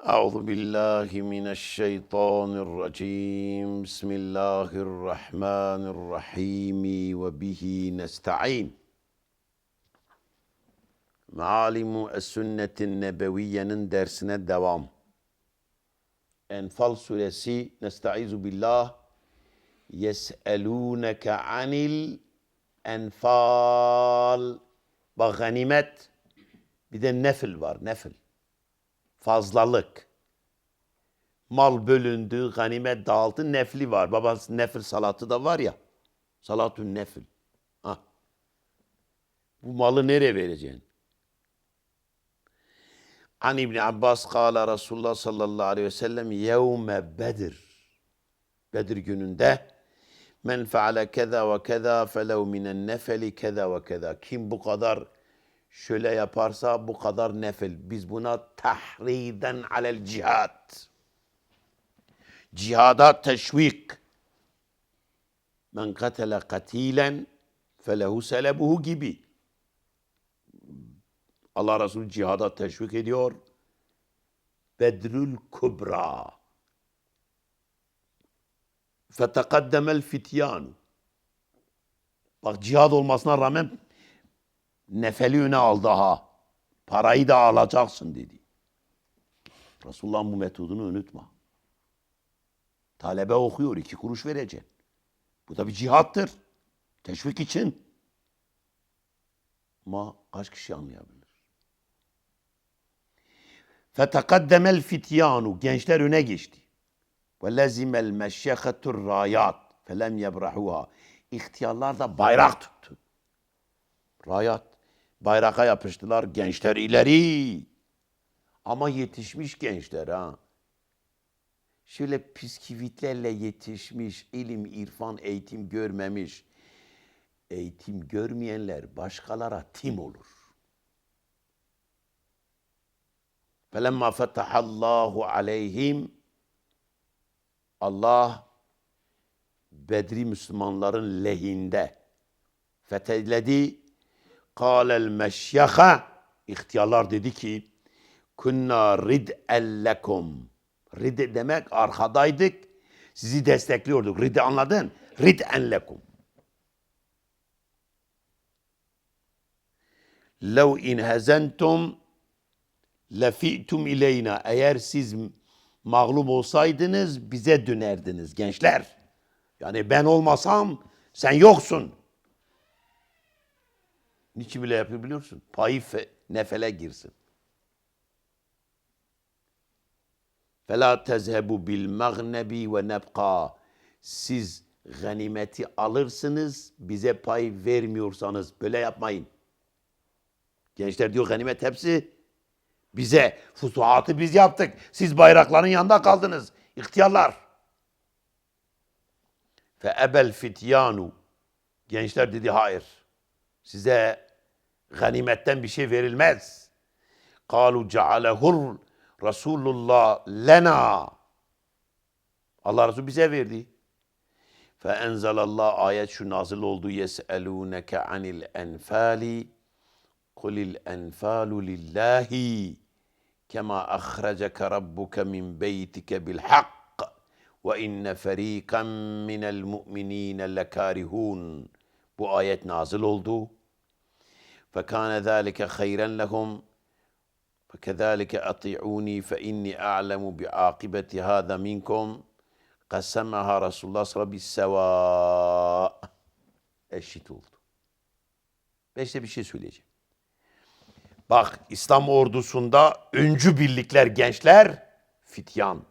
أعوذ بالله من الشيطان الرجيم. بسم الله الرحمن الرحيم. وبه نستعين. معالم السنة النبوية ندرسنا الدوام. أنفال سلسي نستعيذ بالله. يسألونك عن الأنفال. بغنمت بدا نفل بار نفل. Fazlalık. Mal bölündü, ganimet dağıldı, nefli var. Babası nefil salatı da var ya. Salatun nefil. Ha. Bu malı nereye vereceksin? An İbn Abbas kâle Resulullah sallallahu aleyhi ve sellem yevme Bedir. Bedir gününde men feale keza ve keza felev minen nefeli keza ve keza. Kim bu kadar şöyle yaparsa bu kadar nefil. Biz buna tahriden alel cihad. Cihada teşvik. Men katele katilen felehu selebuhu gibi. Allah Resulü cihada teşvik ediyor. Bedrül Kubra. Fetekaddemel fityanu. Bak cihad olmasına rağmen nefeli öne al daha. Parayı da alacaksın dedi. Resulullah'ın bu metodunu unutma. Talebe okuyor, iki kuruş vereceksin. Bu da bir cihattır. Teşvik için. Ama kaç kişi anlayabilir? Fetekaddemel fityanu. Gençler öne geçti. Ve lezimel meşyehetur rayat. Felem yebrahuha. İhtiyarlar da bayrak tuttu. Rayat. Bayraka yapıştılar. Gençler ileri. Ama yetişmiş gençler ha. Şöyle piskivitlerle yetişmiş, ilim, irfan, eğitim görmemiş. Eğitim görmeyenler başkalara tim olur. فَلَمَّا فَتَحَ اللّٰهُ عَلَيْهِمْ Allah Bedri Müslümanların lehinde fetheledi. Kâlel meşyaha ihtiyarlar dedi ki kunna rid'en lekum. Rid demek arkadaydık. Sizi destekliyorduk. Rid anladın? Rid'en lekum. Lev in hezentum lefi'tum ileyna. Eğer siz mağlup olsaydınız bize dönerdiniz gençler. Yani ben olmasam sen yoksun. Niçin bile yapıyor biliyorsun? Payı nefele girsin. Fela tezhebu bil magnebi ve nebqa. Siz ganimeti alırsınız, bize pay vermiyorsanız böyle yapmayın. Gençler diyor ganimet hepsi bize. Fusuhatı biz yaptık. Siz bayrakların yanında kaldınız. İhtiyarlar. Fe ebel fityanu. Gençler dedi hayır. Size ganimetten bir şey verilmez. Kalu cealehur Resulullah lena. Allah Resulü bize verdi. Fe enzelallah ayet şu nazil oldu. Yes'elûneke anil enfali. Kulil enfalu lillahi. Kema ahreceke rabbuke min beytike bil hak. Ve inne ferikan minel mu'minine lekarihun Bu ayet nazil oldu. فكان ذلك خيرا لهم فكذلك أطيعوني فإني أعلم بعاقبة هذا منكم قسمها رسول الله صلى الله عليه وسلم بالسواء eşit oldu. Beşte bir şey söyleyeceğim. Bak İslam ordusunda öncü birlikler gençler fityan.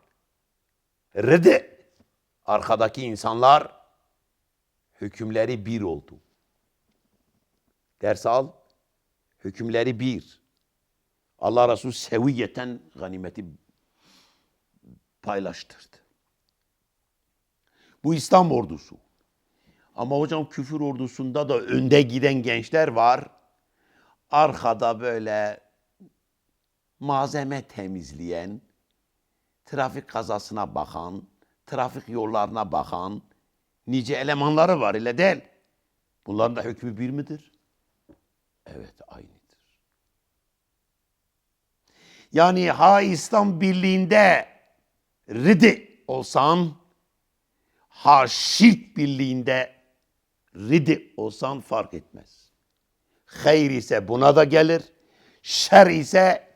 Rede arkadaki insanlar hükümleri bir oldu. Ders al. Hükümleri bir. Allah Resulü seviyeten ganimeti paylaştırdı. Bu İslam ordusu. Ama hocam küfür ordusunda da önde giden gençler var. Arkada böyle malzeme temizleyen, trafik kazasına bakan, trafik yollarına bakan nice elemanları var ile değil. Bunların da hükmü bir midir? Evet aynıdır. Yani ha İslam birliğinde ridi olsan, ha şirk birliğinde ridi olsan fark etmez. Hayır ise buna da gelir, şer ise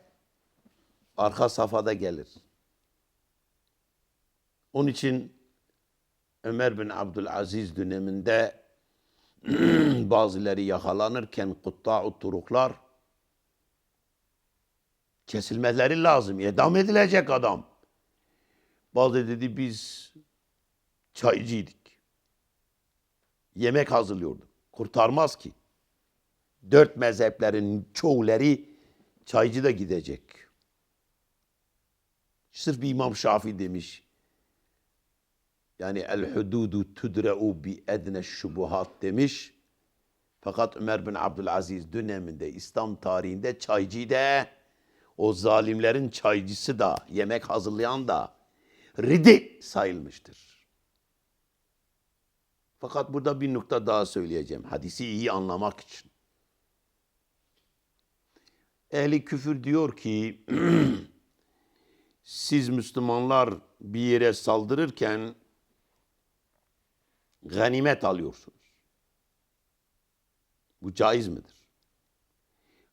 arka safhada gelir. Onun için Ömer bin Abdülaziz döneminde bazıları yakalanırken kutta'u turuklar kesilmeleri lazım. Edam edilecek adam. Bazı dedi biz çaycıydık. Yemek hazırlıyorduk. Kurtarmaz ki. Dört mezheplerin çoğuları çaycı da gidecek. Sırf bir İmam Şafii demiş. Yani el hududu tudre'u bi edne şubuhat demiş. Fakat Ömer bin Abdülaziz döneminde İslam tarihinde çaycı da o zalimlerin çaycısı da yemek hazırlayan da ridi sayılmıştır. Fakat burada bir nokta daha söyleyeceğim. Hadisi iyi anlamak için. Ehli küfür diyor ki siz Müslümanlar bir yere saldırırken ganimet alıyorsunuz. Bu caiz midir?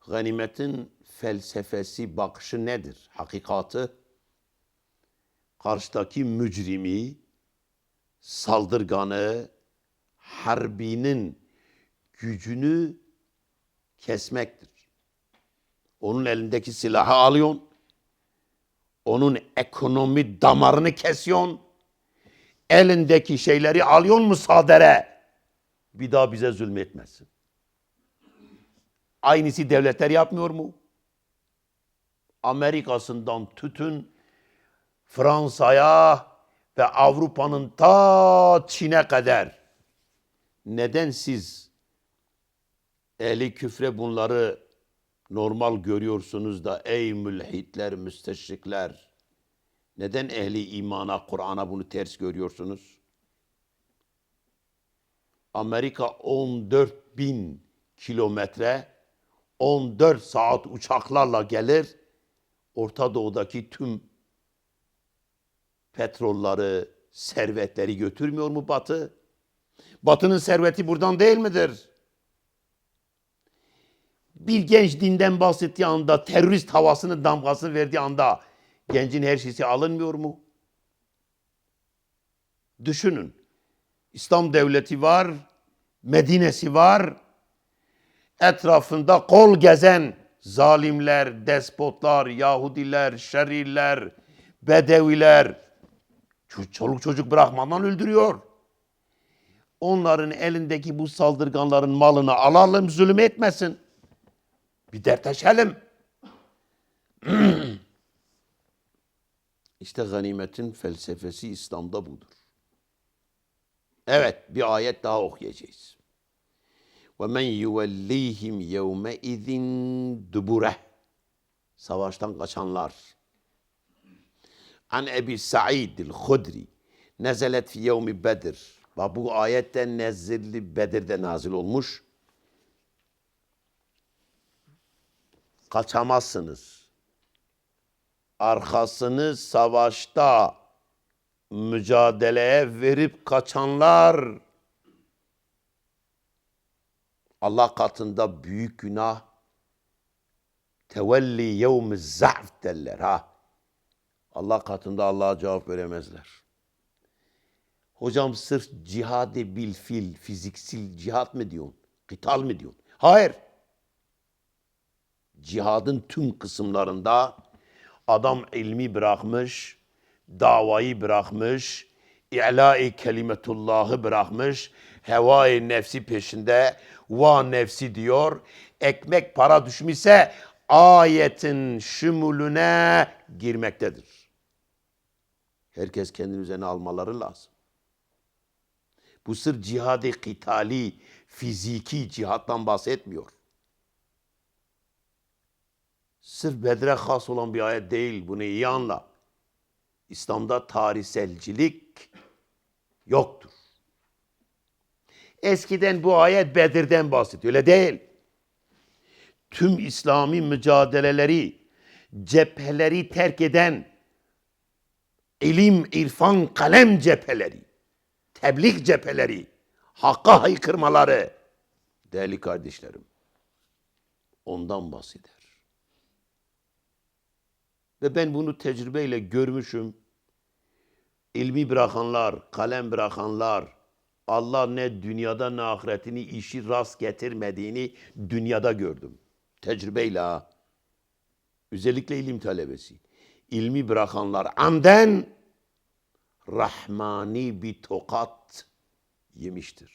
Ganimetin felsefesi, bakışı nedir? Hakikatı karşıdaki mücrimi, saldırganı, harbinin gücünü kesmektir. Onun elindeki silahı alıyorsun. Onun ekonomi damarını kesiyorsun. Elindeki şeyleri alıyorsun müsaadere. Bir daha bize zulmetmesin. Aynısı devletler yapmıyor mu? Amerika'sından tütün Fransa'ya ve Avrupa'nın ta Çin'e kadar neden siz ehli küfre bunları normal görüyorsunuz da ey mülhitler, müsteşrikler neden ehli imana, Kur'an'a bunu ters görüyorsunuz? Amerika 14 bin kilometre 14 saat uçaklarla gelir. Orta Doğu'daki tüm petrolları, servetleri götürmüyor mu Batı? Batı'nın serveti buradan değil midir? Bir genç dinden bahsettiği anda, terörist havasının damgasını verdiği anda gencin her şeysi alınmıyor mu? Düşünün. İslam devleti var, Medine'si var. Etrafında kol gezen zalimler, despotlar, Yahudiler, şerirler, Bedeviler, çoluk çocuk bırakmadan öldürüyor. Onların elindeki bu saldırganların malını alalım, zulüm etmesin. Bir dertleşelim. işte ganimetin felsefesi İslam'da budur. Evet, bir ayet daha okuyacağız. وَمَنْ يُوَلِّيهِمْ يَوْمَئِذٍ دُبُرَهِ Savaştan kaçanlar. An Ebi Sa'id el-Hudri nezelet fi yevmi Bedir. Bak bu ayette nezilli Bedir'de nazil olmuş. Kaçamazsınız. Arkasını savaşta mücadeleye verip kaçanlar Allah katında büyük günah tevelli yevmi za'f derler ha. Allah katında Allah'a cevap veremezler. Hocam sırf cihadi bil fil, fiziksel cihat mı diyorsun? Kıtal mı diyorsun? Hayır. Cihadın tüm kısımlarında adam ilmi bırakmış, davayı bırakmış, i'la-i kelimetullahı bırakmış, hevai nefsi peşinde, va nefsi diyor. Ekmek para düşmüşse ayetin şümülüne girmektedir. Herkes kendini üzerine almaları lazım. Bu sır cihadi kitali, fiziki cihattan bahsetmiyor. Sırf Bedre has olan bir ayet değil. Bunu iyi anla. İslam'da tarihselcilik yoktur. Eskiden bu ayet Bedir'den bahsediyor. Öyle değil. Tüm İslami mücadeleleri cepheleri terk eden ilim, irfan, kalem cepheleri, tebliğ cepheleri, hakka haykırmaları değerli kardeşlerim ondan bahseder. Ve ben bunu tecrübeyle görmüşüm. İlmi bırakanlar, kalem bırakanlar, Allah ne dünyada ne ahiretini işi rast getirmediğini dünyada gördüm. Tecrübeyle ha. Özellikle ilim talebesi. İlmi bırakanlar amden rahmani bir tokat yemiştir.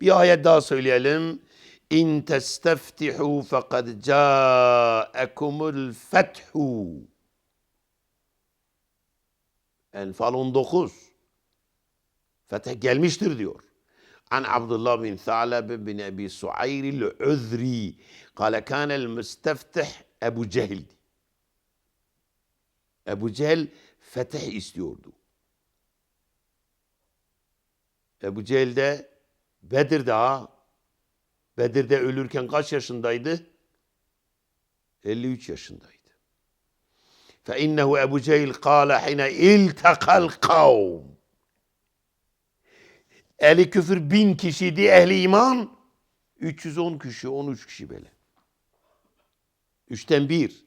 Bir ayet daha söyleyelim. İn testeftihu fekad ca'ekumul fethu. Enfal 19. Fetih gelmiştir diyor. An Abdullah bin Tha'lab bin Ebi Suayr el-Uzri. Kale kânel müsteftih Ebu Cehil'di. Ebu Cehil fetih istiyordu. Ebu Cehil de Bedir'de ha. Bedir'de ölürken kaç yaşındaydı? 53 yaşındaydı. Fe innehu Ebu Cehil kâle hine iltekal kavm. Ehli küfür bin kişiydi, ehli iman 310 kişi, 13 kişi böyle. Üçten bir.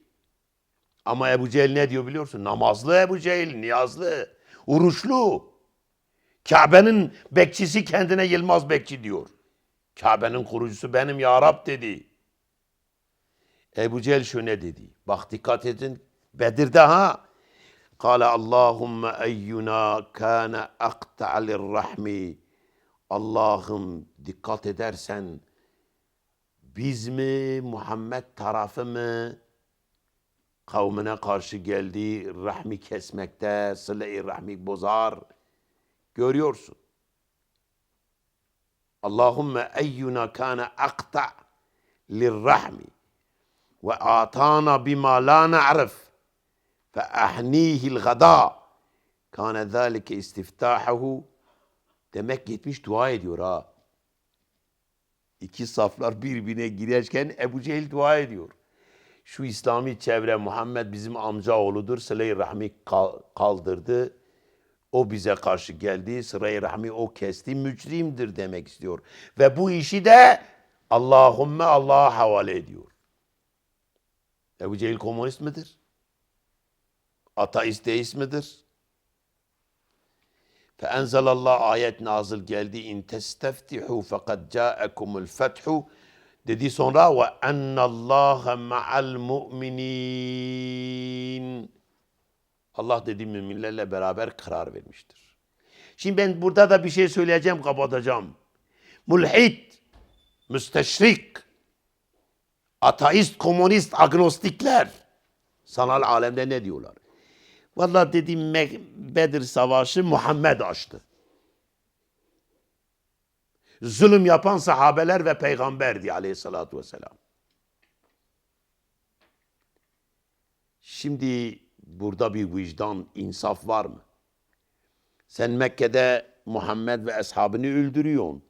Ama Ebu Cehil ne diyor biliyorsun? Namazlı Ebu Cehil, niyazlı, oruçlu. Kabe'nin bekçisi kendine Yılmaz Bekçi diyor. Kabe'nin kurucusu benim ya Rab dedi. Ebu Cehil şöyle dedi. Bak dikkat edin. Bedir'de ha. Kale Allahümme eyyuna kâne akta'a lirrahmi. Allah'ım dikkat edersen biz mi Muhammed tarafı mı kavmine karşı geldi rahmi kesmekte sıle-i rahmi bozar görüyorsun. Allahümme eyyuna kâne akta lirrahmi ve atana bima la na'rif fe ahnihil gada kâne zâlike istiftahahu demek gitmiş dua ediyor ha. İki saflar birbirine girerken Ebu Cehil dua ediyor. Şu İslami çevre Muhammed bizim amca oğludur. Sıla-i Rahmi kal- kaldırdı. O bize karşı geldi, sırayı rahmi o kesti, mücrimdir demek istiyor. Ve bu işi de Allahümme Allah'a havale ediyor. Ebu Cehil komünist midir? Ateist deist midir? Feenzelallah ayet nazil geldi. İn testeftihu fekad ca'ekumul fethu. Dedi sonra ve ennallâhe ma'al mu'minin. Allah dedi müminlerle beraber karar vermiştir. Şimdi ben burada da bir şey söyleyeceğim, kapatacağım. Mulhid, müsteşrik, ateist, komünist, agnostikler sanal alemde ne diyorlar? Vallahi dediğim Bedir Savaşı Muhammed açtı. Zulüm yapan sahabeler ve peygamberdi aleyhissalatü vesselam. Şimdi burada bir vicdan, insaf var mı? Sen Mekke'de Muhammed ve ashabını öldürüyorsun.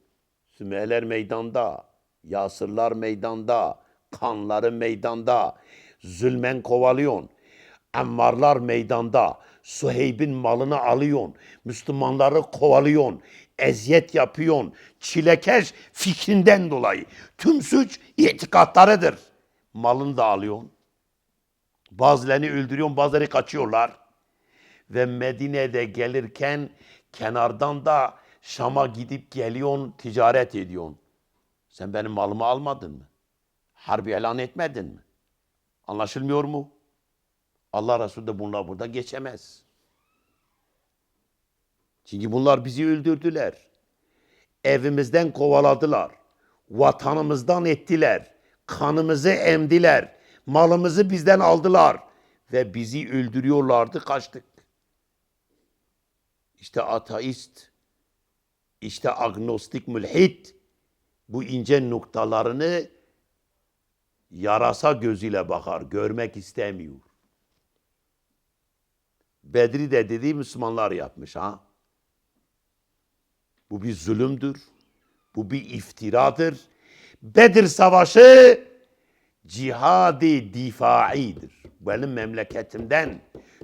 Sümeyler meydanda, Yasırlar meydanda, kanları meydanda, zulmen kovalıyorsun. Ammarlar meydanda, Suheyb'in malını alıyorsun, Müslümanları kovalıyorsun, eziyet yapıyorsun, çilekeş fikrinden dolayı. Tüm suç itikatlarıdır. Malını da alıyorsun. Bazılarını öldürüyorsun, bazıları kaçıyorlar. Ve Medine'de gelirken kenardan da Şam'a gidip geliyorsun, ticaret ediyorsun. Sen benim malımı almadın mı? Harbi ilan etmedin mi? Anlaşılmıyor mu? Allah Resulü de bunlar burada geçemez. Çünkü bunlar bizi öldürdüler. Evimizden kovaladılar. Vatanımızdan ettiler. Kanımızı emdiler. Malımızı bizden aldılar. Ve bizi öldürüyorlardı, kaçtık. İşte ateist, işte agnostik mülhit bu ince noktalarını yarasa gözüyle bakar, görmek istemiyor. Bedri de dediği Müslümanlar yapmış ha. Bu bir zulümdür. Bu bir iftiradır. Bedir Savaşı cihadi difaidir. Benim memleketimden,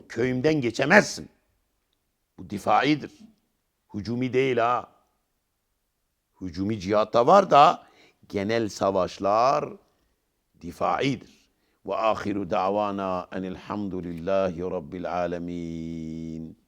köyümden geçemezsin. Bu difaidir. Hücumi değil ha. Hücumi cihatta var da genel savaşlar difaidir. Ve ahiru davana enilhamdülillahi rabbil alemin.